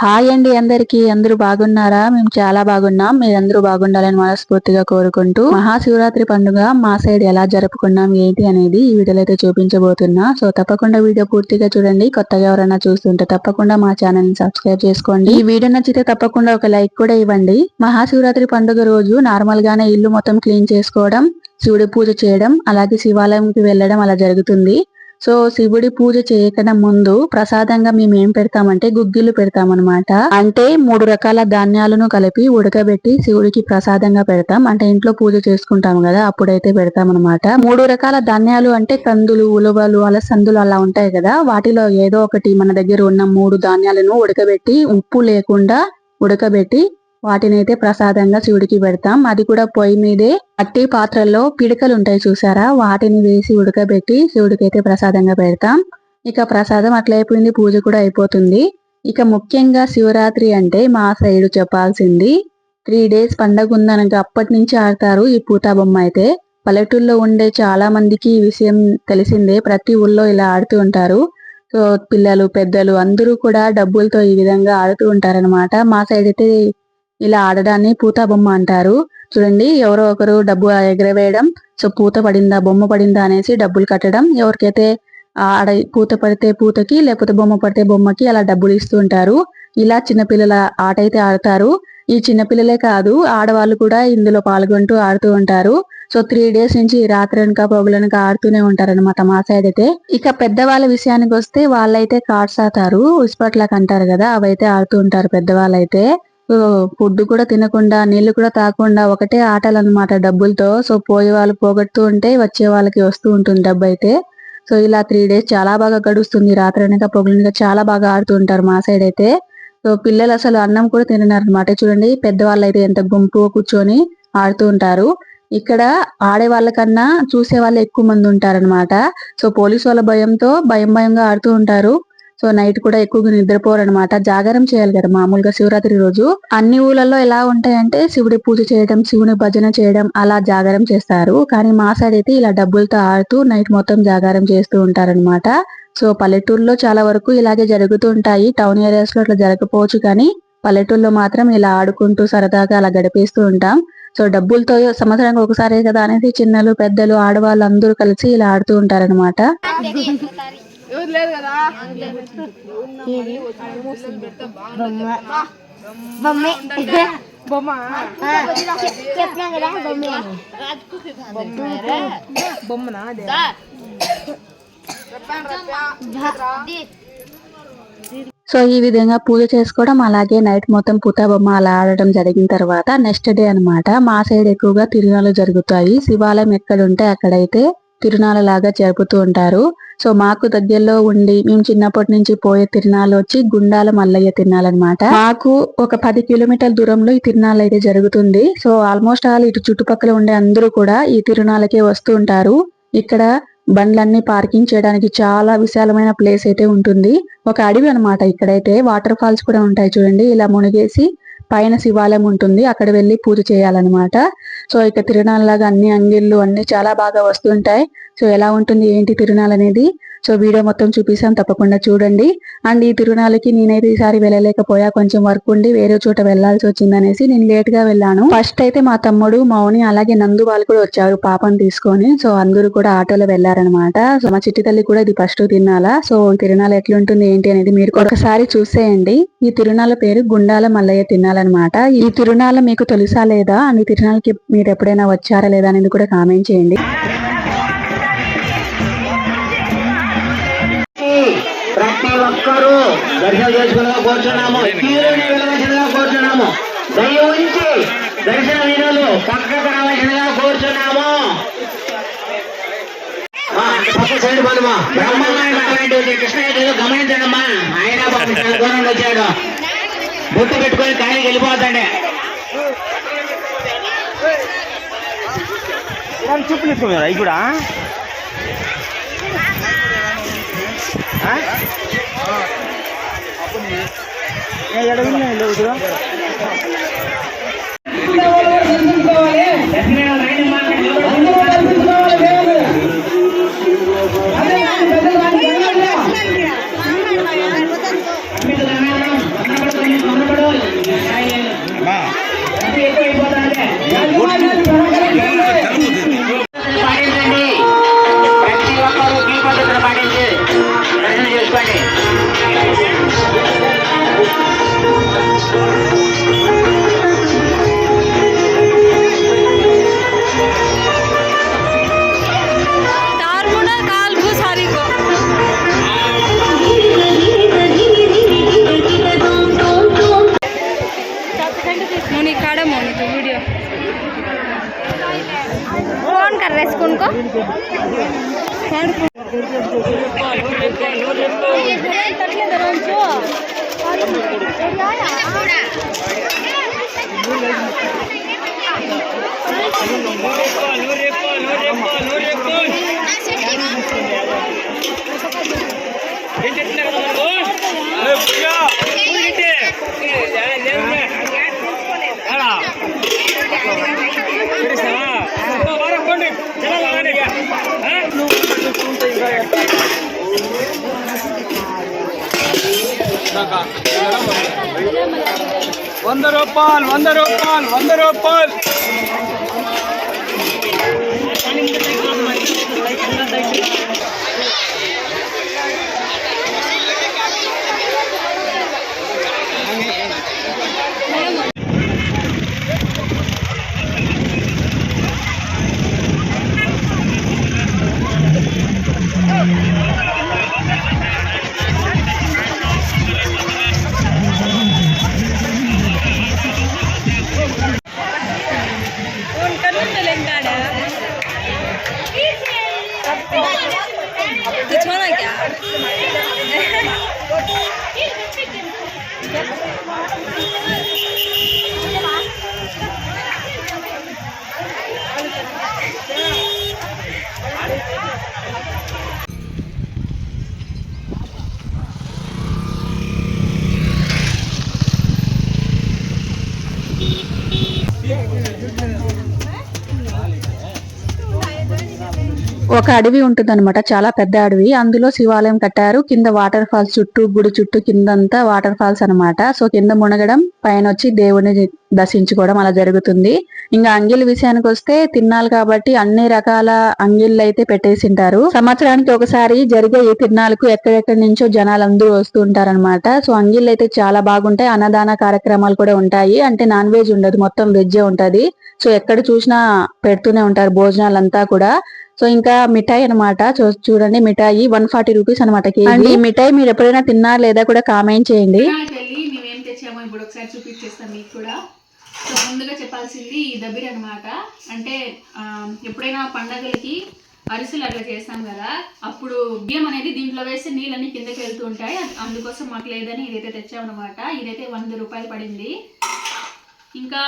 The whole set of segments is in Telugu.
హాయ్ అండి అందరికి. అందరూ బాగున్నారా? మేము చాలా బాగున్నాం. మీరందరూ బాగుండాలని మనస్ఫూర్తిగా కోరుకుంటూ మహాశివరాత్రి పండుగ మా సైడ్ ఎలా జరుపుకున్నాం ఏంటి అనేది ఈ వీడియోలో అయితే చూపించబోతున్నా. సో తప్పకుండా వీడియో పూర్తిగా చూడండి. కొత్తగా ఎవరైనా చూస్తుంటే తప్పకుండా మా ఛానల్ని సబ్స్క్రైబ్ చేసుకోండి. ఈ వీడియో నచ్చితే తప్పకుండా ఒక లైక్ కూడా ఇవ్వండి. మహాశివరాత్రి పండుగ రోజు నార్మల్ గానే ఇల్లు మొత్తం క్లీన్ చేసుకోవడం శివుడి పూజ చేయడం అలాగే శివాలయంకి వెళ్ళడం అలా జరుగుతుంది. సో శివుడి పూజ చేయకడం ముందు ప్రసాదంగా మేము ఏం పెడతామంటే గుగ్గిలు పెడతామన్నమాట. అంటే మూడు రకాల ధాన్యాలను కలిపి ఉడకబెట్టి శివుడికి ప్రసాదంగా పెడతాం. అంటే ఇంట్లో పూజ చేసుకుంటాం కదా అప్పుడైతే పెడతామన్నమాట. మూడు రకాల ధాన్యాలు అంటే కందులు ఉలవలు అలసందులు అలా ఉంటాయి కదా. వాటిలో ఏదో ఒకటి మన దగ్గర ఉన్న మూడు ధాన్యాలను ఉడకబెట్టి ఉప్పు లేకుండా ఉడకబెట్టి వాటినైతే ప్రసాదంగా శివుడికి పెడతాం. అది కూడా పొయ్యి మీదే మట్టి పాత్రల్లో పిడకలు ఉంటాయి చూసారా? వాటిని వేసి ఉడకబెట్టి శివుడికి అయితే ప్రసాదంగా పెడతాం. ఇక ప్రసాదం అట్లా అయిపోయింది పూజ కూడా అయిపోతుంది. ఇక ముఖ్యంగా శివరాత్రి అంటే మా సైడ్ చెప్పాల్సింది త్రీ డేస్ పండగ ఉందనక అప్పటి నుంచి ఆడతారు ఈ పూతా బొమ్మ అయితే. పల్లెటూళ్ళలో ఉండే చాలా మందికి ఈ విషయం తెలిసిందే ప్రతి ఊళ్ళో ఇలా ఆడుతూ ఉంటారు. సో పిల్లలు పెద్దలు అందరూ కూడా డబ్బులతో ఈ విధంగా ఆడుతూ ఉంటారనమాట మా సైడ్ అయితే ఇలా ఆడడాన్ని పూత బొమ్మ అంటారు. చూడండి ఎవరో ఒకరు డబ్బు ఎగరవేయడం సో పూత పడిందా బొమ్మ పడిందా అనేసి డబ్బులు కట్టడం. ఎవరికైతే ఆడ పూత పడితే పూతకి లేకపోతే బొమ్మ పడితే బొమ్మకి అలా డబ్బులు ఇస్తూ ఉంటారు. ఇలా చిన్నపిల్లల ఆట అయితే ఆడతారు. ఈ చిన్నపిల్లలే కాదు ఆడవాళ్ళు కూడా ఇందులో పాల్గొంటూ ఆడుతూ ఉంటారు. సో త్రీ డేస్ నుంచి రాత్రి వెనుక పొగలనుక ఆడుతూనే ఉంటారనమాట మా సైడ్ అయితే. ఇక పెద్దవాళ్ళ విషయానికి వస్తే వాళ్ళైతే కార్డ్స్ ఆడతారు ఇస్పట్లాక్ అంటారు కదా అవైతే ఆడుతూ ఉంటారు పెద్దవాళ్ళైతే. ఫుడ్ కూడా తినకుండా నీళ్ళు కూడా తాగకుండా ఒకటే ఆటలు అనమాట డబ్బులతో. సో పోయే వాళ్ళు పోగొడుతూ ఉంటే వచ్చే వాళ్ళకి వస్తూ ఉంటుంది డబ్బు అయితే. సో ఇలా త్రీ డేస్ చాలా బాగా గడుస్తుంది. రాత్రి అనక పొగలనక చాలా బాగా ఆడుతూ ఉంటారు మా సైడ్ అయితే. సో పిల్లలు అసలు అన్నం కూడా తినారనమాట చూడండి పెద్దవాళ్ళు అయితే ఎంత గుంపు కూర్చొని ఆడుతూ ఉంటారు. ఇక్కడ ఆడే వాళ్ళకన్నా చూసే వాళ్ళు ఎక్కువ మంది ఉంటారనమాట సో పోలీసు వాళ్ళ భయంతో భయం భయంగా ఆడుతూ ఉంటారు. సో నైట్ కూడా ఎక్కువగా నిద్రపోరు అనమాట జాగారం చేయాలి కదా మామూలుగా శివరాత్రి రోజు. అన్ని ఊళ్ళల్లో ఎలా ఉంటాయంటే శివుడి పూజ చేయడం శివుని భజన చేయడం అలా జాగారం చేస్తారు. కానీ మా సైడ్ అయితే ఇలా డబ్బులతో ఆడుతూ నైట్ మొత్తం జాగారం చేస్తూ ఉంటారనమాట సో పల్లెటూరులో చాలా వరకు ఇలాగే జరుగుతూ ఉంటాయి. టౌన్ ఏరియాస్లో అట్లా జరగకపోవచ్చు కానీ పల్లెటూరులో మాత్రం ఇలా ఆడుకుంటూ సరదాగా అలా గడిపేస్తూ ఉంటాం. సో డబ్బులతో సంవత్సరానికి ఒకసారే కదా అనేది చిన్నలు పెద్దలు ఆడవాళ్ళు అందరూ కలిసి ఇలా ఆడుతూ ఉంటారనమాట ఎవరు లేదు కదా. బొమ్మే. బొమ్మ. చెప్పినా కదా బొమ్మే. బొమ్మనా అదే? సో ఈ విధంగా పూజ చేసుకోవడం అలాగే నైట్ మొత్తం పూత బొమ్మ అలా ఆడడం జరిగిన తర్వాత నెక్స్ట్ డే అన్నమాట. మా సైడ్ ఎక్కువగా తిరునాళ్ళు జరుగుతాయి. శివాలయం ఎక్కడుంటే అక్కడైతే తిరునాళ్ళ లాగా జరుపుతూ ఉంటారు. సో మాకు దగ్గరలో ఉండి మేము చిన్నప్పటి నుంచి పోయే తిరునాళ్ళు వచ్చి గుండాల మల్లయ్య తిరునాళ్ళు అనమాట మాకు ఒక పది కిలోమీటర్ల దూరంలో ఈ తిరునాళ్ళు అయితే జరుగుతుంది. సో ఆల్మోస్ట్ ఆల్ ఇటు చుట్టుపక్కల ఉండే అందరూ కూడా ఈ తిరునాళ్ళకే వస్తూ ఉంటారు. ఇక్కడ బండ్లన్నీ పార్కింగ్ చేయడానికి చాలా విశాలమైన ప్లేస్ అయితే ఉంటుంది. ఒక అడవి అన్నమాట ఇక్కడైతే. వాటర్ ఫాల్స్ కూడా ఉంటాయి చూడండి. ఇలా మునిగేసి పైన శివాలయం ఉంటుంది. అక్కడ వెళ్ళి పూజ చేయాలన్నమాట. సో ఇక తిరునాళ్ళలాగా అన్ని అంగిళ్ళు అన్ని చాలా బాగా వస్తుంటాయి. సో ఎలా ఉంటుంది? ఏంటి తిరునాళ్ళు అనేది సో వీడియో మొత్తం చూపిస్తాం తప్పకుండా చూడండి. అండ్ ఈ తిరునాళ్ళకి నేనైతే ఈసారి వెళ్ళలేకపోయా కొంచెం వర్క్ ఉండి వేరే చోట వెళ్ళాల్సి వచ్చిందనేసి నేను లేట్గా వెళ్ళాను. ఫస్ట్ అయితే మా తమ్ముడు మౌని అలాగే నందు వాళ్ళు కూడా వచ్చారు పాపను తీసుకొని. సో అందరూ కూడా ఆటోలో వెళ్ళారనమాట సో మా చిట్టి తల్లి కూడా ఇది ఫస్ట్ తిన్నాలా సో ఈ తిరునాల ఎట్లుంటుంది ఏంటి అనేది మీరు కూడా ఒకసారి చూసేయండి. ఈ తిరునాళ్ళ పేరు గుండాల మల్లయ్య తిన్నాలన్నమాట ఈ తిరునాల మీకు తెలుసా లేదా? అండ్ ఈ తిరునాళ్ళకి మీరు ఎప్పుడైనా వచ్చారా లేదా అనేది కూడా కామెంట్ చేయండి. ఒక్కరూ దర్శనం చేసుకుని కూర్చున్నాము. తీరుని వెళ్ళవలసిందిగా కూర్చున్నాము. దయ ఉంచి దర్శన వీరులు పక్కకు రావాల్సిందిగా కూర్చున్నాము. పక్క సైడ్ పదమా బ్రహ్మాండమైనటువంటి కృష్ణయ్య గమనించడమ్మా. ఆయన పాపం చాలా దూరం వచ్చాడు. బొట్టు పెట్టుకొని కాయకి వెళ్ళిపోతాడే. చెప్పులు ఎత్తుకున్నారా అవి కూడా? ఆ? खत्म वीडियो फ़ोन कर रहे इसको को వంద రూపాయలు వంద రూపాయలు వంద రూపాయలు क्या ఒక అడవి ఉంటుందన్నమాట చాలా పెద్ద అడవి. అందులో శివాలయం కట్టారు. కింద వాటర్ ఫాల్స్ చుట్టూ గుడి చుట్టూ కిందంతా వాటర్ ఫాల్స్ అన్నమాట. సో కింద మునగడం పైన వచ్చి దేవుని దర్శించుకోవడం అలా జరుగుతుంది. ఇంకా అంగిల్ విషయానికి వస్తే తిన్నాలు కాబట్టి అన్ని రకాల అంగిళ్ళు అయితే పెట్టేసింటారు. సంవత్సరానికి ఒకసారి జరిగే ఈ తిన్నాలకు ఎక్కడెక్కడి నుంచో జనాలు అందరూ వస్తూ ఉంటారన్నమాట. సో అంగిళ్ళు అయితే చాలా బాగుంటాయి. అన్నదాన కార్యక్రమాలు కూడా ఉంటాయి. అంటే నాన్ వెజ్ ఉండదు. మొత్తం వెజ్జే ఉంటది. సో ఎక్కడ చూసినా పెడుతూనే ఉంటారు భోజనాలంతా కూడా. సో ఇంకా మిఠాయి అనమాట చూడండి మిఠాయి వన్ ఫార్టీ రూపీస్ అనమాట ఈ మిఠాయి మీరు ఎప్పుడైనా తిన్నారా లేదా కూడా కామెంట్ చేయండి. తిరునాళ్ళకి వెళ్ళి మేమేం తెచ్చామో ఇప్పుడు ఒకసారి చూపించేస్తాను మీకు కూడా. సో ముందుగా చెప్పాల్సింది ఈ దబ్బిరి అనమాట అంటే ఎప్పుడైనా పండగలకి అరిసెలు అట్లా చేస్తాం కదా అప్పుడు బియ్యం అనేది దీంట్లో వేస్తే నీళ్ళన్నీ కిందకి వెళ్తూ ఉంటాయి. అందుకోసం మాకు లేదని ఇదైతే తెచ్చామన్నమాట ఇదైతే వంద రూపాయలు పడింది. ఇంకా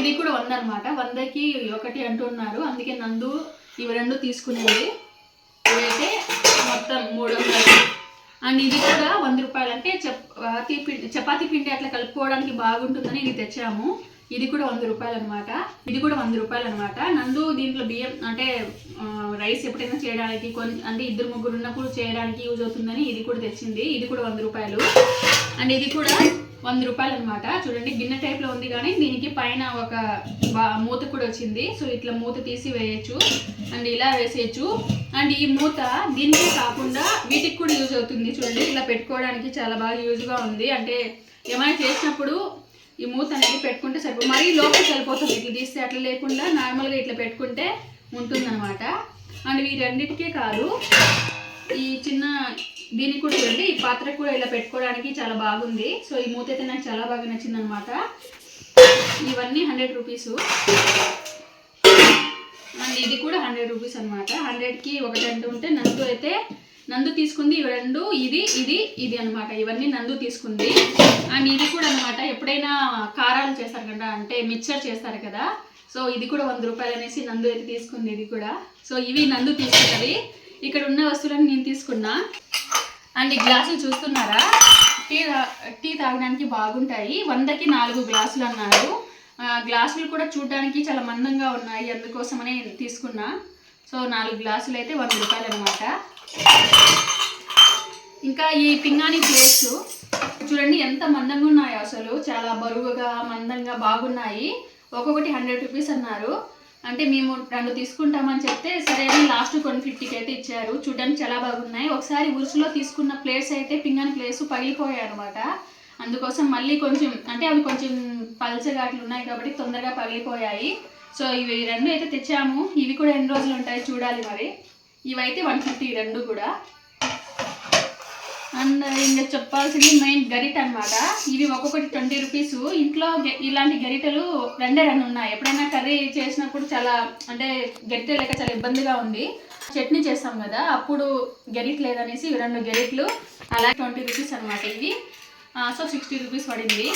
ఇది కూడా వంద అనమాట వందకి ఒకటి అంటున్నారు. అందుకే నందు ఇవి రెండు తీసుకునేది ఇవైతే మొత్తం మూడు వందలు. అండ్ ఇది కూడా వంద రూపాయలు. అంటే చపాతీ పిండి చపాతీ పిండి అట్లా కలుపుకోవడానికి బాగుంటుందని ఇది తెచ్చాము. ఇది కూడా వంద రూపాయలు అనమాట ఇది కూడా వంద రూపాయలు అనమాట నందు దీంట్లో బియ్యం అంటే రైస్ ఎప్పుడైనా చేయడానికి కొన్ని అంటే ఇద్దరు ముగ్గురు ఉన్నప్పుడు చేయడానికి యూజ్ అవుతుందని ఇది కూడా తెచ్చింది. ఇది కూడా వంద రూపాయలు. అండ్ ఇది కూడా వంద రూపాయలు అనమాట చూడండి గిన్నె టైప్లో ఉంది కానీ దీనికి పైన ఒక బా- మూత కూడా వచ్చింది. సో ఇట్లా మూత తీసి వేయచ్చు. అండ్ ఇలా వేసేయచ్చు. అండ్ ఈ మూత దీనికి కాకుండా వీటికి కూడా యూజ్ అవుతుంది. చూడండి ఇలా పెట్టుకోవడానికి చాలా బాగా యూజ్గా ఉంది. అంటే ఏమైనా చేసినప్పుడు ఈ మూత అనేది పెట్టుకుంటే సరిపో మరీ లోపలికి వెళ్ళిపోతుంది ఇట్లా తీస్తే అట్లా లేకుండా నార్మల్గా ఇట్లా పెట్టుకుంటే ఉంటుందన్నమాట. అండ్ వీరన్నిటికే కాదు. ఈ చిన్న దీనికి కూడా చూడండి ఈ పాత్ర కూడా ఇలా పెట్టుకోవడానికి చాలా బాగుంది. సో ఈ మూత అయితే నాకు చాలా బాగా నచ్చింది అనమాట ఇవన్నీ హండ్రెడ్ రూపీస్ అండ్ ఇది కూడా హండ్రెడ్ రూపీస్ అనమాట హండ్రెడ్కి ఒకటి రెండు ఉంటే నందు అయితే నందు తీసుకుంది ఇవి రెండు ఇది ఇది ఇది అన్నమాట. ఇవన్నీ నందు తీసుకుంది. అండ్ ఇది కూడా అన్నమాట ఎప్పుడైనా కారాలు చేస్తారు కదా అంటే మిక్చర్ చేస్తారు కదా సో ఇది కూడా వంద రూపాయలు అనేసి నందు అయితే తీసుకుంది ఇది కూడా. సో ఇవి నందు తీసుకున్నది ఇక్కడ ఉన్న వస్తువులను నేను తీసుకున్నా. అండ్ ఈ గ్లాసులు చూస్తున్నారా? టీ టీ తాగడానికి బాగుంటాయి. వందకి నాలుగు గ్లాసులు అన్నారు. గ్లాసులు కూడా చూడడానికి చాలా మందంగా ఉన్నాయి. అందుకోసమనే తీసుకున్నా. సో నాలుగు గ్లాసులు అయితే వంద రూపాయలు అనమాట ఇంకా ఈ పింగాణి ప్లేట్స్ చూడండి ఎంత మందంగా ఉన్నాయో అసలు. చాలా బరువుగా మందంగా బాగున్నాయి. ఒక్కొక్కటి హండ్రెడ్ రూపీస్ అన్నారు. అంటే మేము రెండు తీసుకుంటామని చెప్తే సరే అని లాస్ట్ కొన్ని ఫిఫ్టీకి అయితే ఇచ్చారు. చూడడానికి చాలా బాగున్నాయి. ఒకసారి ఉరుసులో తీసుకున్న ప్లేట్స్ అయితే పింగాణి ప్లేస్ పగిలిపోయాయి అనమాట అందుకోసం మళ్ళీ కొంచెం అంటే అవి కొంచెం పలచగాట్లు ఉన్నాయి కాబట్టి తొందరగా పగిలిపోయాయి. సో ఇవి రెండు అయితే తెచ్చాము. ఇవి కూడా ఎన్ని రోజులు ఉంటాయి చూడాలి మరి. ఇవైతే వన్ ఫిఫ్టీ రెండు కూడా. అండ్ ఇంకా చెప్పాల్సింది మెయిన్ గరిట అనమాట ఇవి ఒక్కొక్కటి ట్వంటీ రూపీస్ ఇంట్లో గె- ఇలాంటి గరిటలు రెండే రెండు ఉన్నాయి. ఎప్పుడైనా కర్రీ చేసినప్పుడు చాలా అంటే గరిట లేక చాలా ఇబ్బందిగా ఉంది. చట్నీ చేస్తాం కదా అప్పుడు గరిట లేదనేసి ఇవి రెండు గరిట్లు అలా ట్వంటీ రూపీస్ అనమాట ఇవి. సో సిక్స్టీ రూపీస్ పడింది.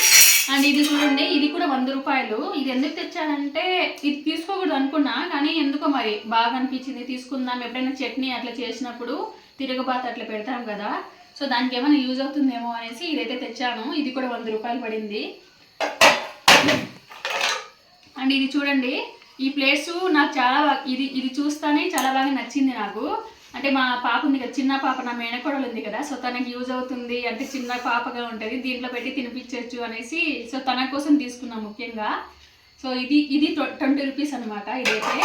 అండ్ ఇది చూడండి ఇది కూడా వంద రూపాయలు. ఇది ఎందుకు తెచ్చానంటే ఇది తీసుకోకూడదు అనుకున్నా కానీ ఎందుకో మరి బాగా అనిపించింది. తీసుకుందాం ఎప్పుడైనా చట్నీ అట్లా చేసినప్పుడు తిరగబాత అట్లా పెడతాం కదా. సో దానికి ఏమైనా యూజ్ అవుతుందేమో అనేసి ఇదైతే తెచ్చాను. ఇది కూడా వంద రూపాయలు పడింది. అండ్ ఇది చూడండి ఈ ప్లేస్ నాకు చాలా ఇది ఇది చూస్తానే చాలా బాగా నచ్చింది నాకు. అంటే మా పాప ఉంది కదా చిన్న పాప నా మేనకోడలు ఉంది కదా సో తనకి యూజ్ అవుతుంది. అంటే చిన్న పాపగా ఉంటుంది దీంట్లో పెట్టి తినిపించవచ్చు అనేసి సో తన కోసం తీసుకున్నాం ముఖ్యంగా. సో ఇది ఇది ట్వంటీ రూపీస్ అనమాట ఇదైతే.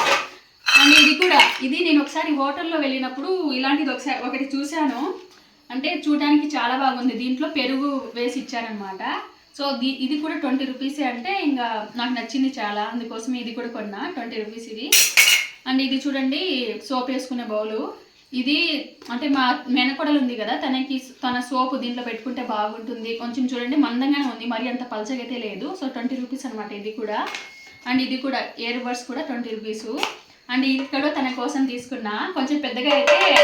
అండ్ ఇది కూడా ఇది నేను ఒకసారి హోటల్లో వెళ్ళినప్పుడు ఇలాంటిది ఒకసారి ఒకటి చూశాను. అంటే చూడడానికి చాలా బాగుంది. దీంట్లో పెరుగు వేసి ఇచ్చారనమాట సో ది- ఇది కూడా ట్వంటీ రూపీసే అంటే ఇంకా నాకు నచ్చింది చాలా. అందుకోసం ఇది కూడా కొన్నా. ట్వంటీ రూపీస్ ఇది. అండ్ ఇది చూడండి సోప్ వేసుకునే బౌలు. ఇది అంటే మా మెనకొడలు ఉంది కదా తనకి తన సోపు దీంట్లో పెట్టుకుంటే బాగుంటుంది. కొంచెం చూడండి మందంగానే ఉంది. మరి అంత పలచగా అయితే లేదు. సో ట్వంటీ రూపీస్ అనమాట ఇది కూడా. అండ్ ఇది కూడా ఇయర్ బడ్స్ కూడా ట్వంటీ రూపీస్. అండ్ ఇక్కడ తన కోసం తీసుకున్నా. కొంచెం పెద్దగా అయితే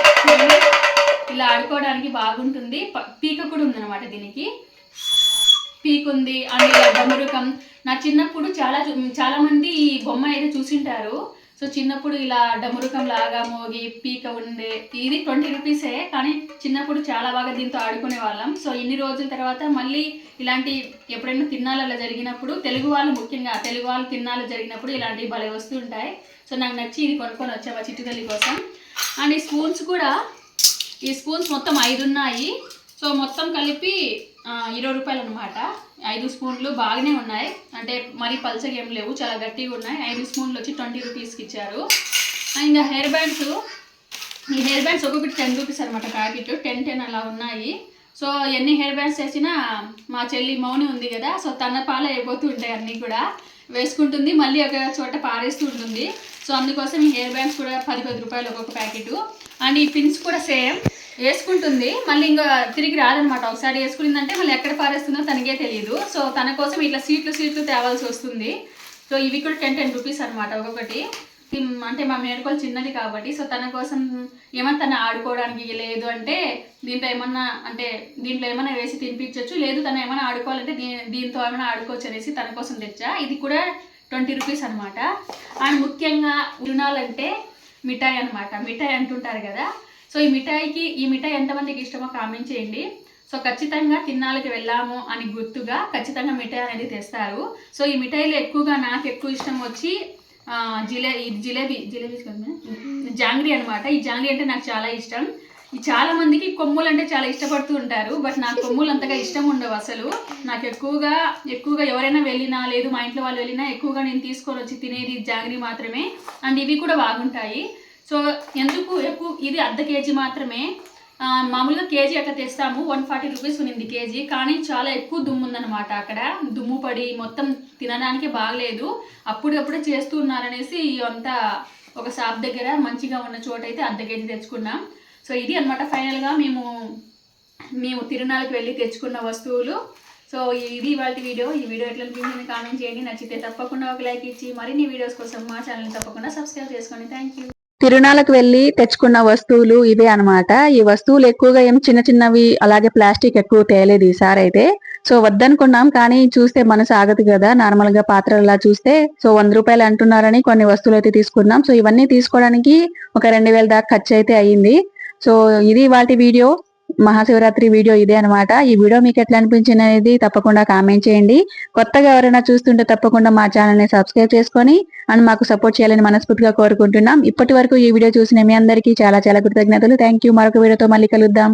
ఇలా ఆడుకోవడానికి బాగుంటుంది. పీక కూడా ఉందన్నమాట దీనికి. పీక్ ఉంది అండ్ ఇలా నా చిన్నప్పుడు చాలా చూ- చాలా మంది ఈ బొమ్మ అయితే చూసింటారు. సో చిన్నప్పుడు ఇలా డమురుకం లాగా మోగి పీక ఉండే ఇది ట్వంటీ రూపీసే కానీ చిన్నప్పుడు చాలా బాగా దీంతో ఆడుకునే వాళ్ళం. సో ఇన్ని రోజుల తర్వాత మళ్ళీ ఇలాంటి ఎప్పుడైనా తిన్నాలలో జరిగినప్పుడు తెలుగు వాళ్ళు ముఖ్యంగా తెలుగు వాళ్ళు తిన్నాలు జరిగినప్పుడు ఇలాంటివి భలే వస్తుంటాయి సో నాకు నచ్చి ఇది కొనుక్కొని వచ్చాము చిట్టు తల్లి కోసం. అండ్ ఈ స్పూన్స్ కూడా ఈ స్పూన్స్ మొత్తం ఐదు ఉన్నాయి. సో మొత్తం కలిపి ఇరవై రూపాయలు అనమాట ఐదు స్పూన్లు బాగానే ఉన్నాయి. అంటే మరీ పల్చగా ఏం లేవు చాలా గట్టిగా ఉన్నాయి. ఐదు స్పూన్లు వచ్చి ట్వంటీ రూపీస్కి ఇచ్చారు. And hair bands. ఈ హెయిర్ బ్యాండ్స్ ఒక్కొక్కటి టెన్ రూపీస్ అనమాట ప్యాకెట్. టెన్ టెన్ అలా ఉన్నాయి. సో ఎన్ని హెయిర్ బ్యాండ్స్ వేసినా మా చెల్లి మౌని ఉంది కదా సో తన పాలే అయిపోతూ ఉంటాయి అన్నీ కూడా. వేసుకుంటుంది మళ్ళీ ఒక చోట పారేస్తూ ఉంటుంది. సో అందుకోసం ఈ హెయిర్ బ్యాండ్స్ కూడా పది పది రూపాయలు ఒక్కొక్క ప్యాకెట్ అండ్ ఈ పిన్స్ కూడా సేమ్ వేసుకుంటుంది. మళ్ళీ ఇంకా తిరిగి రాదనమాట. ఒకసారి వేసుకునిందంటే మళ్ళీ ఎక్కడ పారేస్తుందో తనకే తెలియదు సో తన కోసం ఇట్లా సీట్లు సీట్లు తేవాల్సి వస్తుంది. సో ఇవి కూడా టెన్ టెన్ రూపీస్ అనమాట ఒక్కొక్కటి. అంటే మా మేడకోలు చిన్నది కాబట్టి సో తన కోసం ఏమన్నా తను ఆడుకోవడానికి లేదు అంటే దీంట్లో ఏమన్నా అంటే దీంట్లో ఏమైనా వేసి తినిపించవచ్చు లేదు తను ఏమైనా ఆడుకోవాలంటే దీ దీంతో ఏమైనా ఆడుకోవచ్చు అనేసి తన కోసం తెచ్చా. ఇది కూడా ట్వంటీ రూపీస్ అనమాట అండ్ ముఖ్యంగా తిరునాలంటే మిఠాయి అనమాట మిఠాయి అంటుంటారు కదా. సో ఈ మిఠాయికి ఈ మిఠాయి ఎంతమందికి ఇష్టమో కామెంట్ చేయండి. సో ఖచ్చితంగా తిన్నాళ్ళకి వెళ్ళాము అని గుర్తుగా ఖచ్చితంగా మిఠాయి అనేది తెస్తారు. సో ఈ మిఠాయిలో ఎక్కువగా నాకు ఎక్కువ ఇష్టం వచ్చి జిలే జిలేబీ జిలేబీ జాంగ్రీ అనమాట ఈ జాంగ్రీ అంటే నాకు చాలా ఇష్టం. చాలా మందికి కొమ్ములు అంటే చాలా ఇష్టపడుతూ ఉంటారు బట్ నాకు కొమ్ములు అంతగా ఇష్టం ఉండవు అసలు. నాకు ఎక్కువగా ఎక్కువగా ఎవరైనా వెళ్ళినా లేదు మా ఇంట్లో వాళ్ళు వెళ్ళినా ఎక్కువగా నేను తీసుకొని వచ్చి తినేది జాంగ్రీ మాత్రమే. అండ్ ఇవి కూడా బాగుంటాయి. సో ఎందుకు ఎక్కువ ఇది అర్ధ కేజీ మాత్రమే. మామూలుగా కేజీ అట్లా తెస్తాము వన్ ఫార్టీ రూపీస్ ఉన్నింది కేజీ. కానీ చాలా ఎక్కువ దుమ్ము ఉందన్నమాట అక్కడ. దుమ్ము పడి మొత్తం తినడానికి బాగలేదు. అప్పుడప్పుడు చేస్తూ ఉన్నారనేసి అంతా ఒక షాప్ దగ్గర మంచిగా ఉన్న చోట అయితే అర్ధ కేజీ తెచ్చుకున్నాం. సో ఇది అనమాట ఫైనల్గా మేము మేము తిరునాళ్ళకి వెళ్ళి తెచ్చుకున్న వస్తువులు. సో ఇది ఇవాళ వీడియో. ఈ వీడియో ఎట్లా అనిపించింది కామెంట్ చేయండి. నచ్చితే తప్పకుండా ఒక లైక్ ఇచ్చి మరిన్ని వీడియోస్ కోసం మా ఛానల్ తప్పకుండా సబ్స్క్రైబ్ చేసుకోండి. Thank you. తిరునాళ్ళకు వెళ్ళి తెచ్చుకున్న వస్తువులు ఇవే అన్నమాట. ఈ వస్తువులు ఎక్కువగా ఏం చిన్న చిన్నవి అలాగే ప్లాస్టిక్ ఎక్కువ తేలేదు ఈసారి అయితే. సో వద్దనుకున్నాం కానీ చూస్తే మనసు ఆగదు కదా. నార్మల్గా పాత్రలా చూస్తే. సో వంద రూపాయలు అంటున్నారని కొన్ని వస్తువులు అయితే తీసుకున్నాం. సో ఇవన్నీ తీసుకోవడానికి ఒక రెండు వేల దాకా ఖర్చు అయితే అయ్యింది సో ఇది వాటి వీడియో. మహాశివరాత్రి వీడియో ఇదే అన్నమాట. ఈ వీడియో మీకు ఎట్లా అనిపించింది అనేది తప్పకుండా కామెంట్ చేయండి. కొత్తగా ఎవరైనా చూస్తుంటే తప్పకుండా మా ఛానల్ని సబ్స్క్రైబ్ చేసుకొని అండ్ మాకు సపోర్ట్ చేయాలని మనస్ఫూర్తిగా కోరుకుంటున్నాం. ఇప్పటి వరకు ఈ వీడియో చూసిన మీ అందరికీ చాలా చాలా కృతజ్ఞతలు. థ్యాంక్ యూ మరొక వీడియోతో మళ్ళీ కలుద్దాం.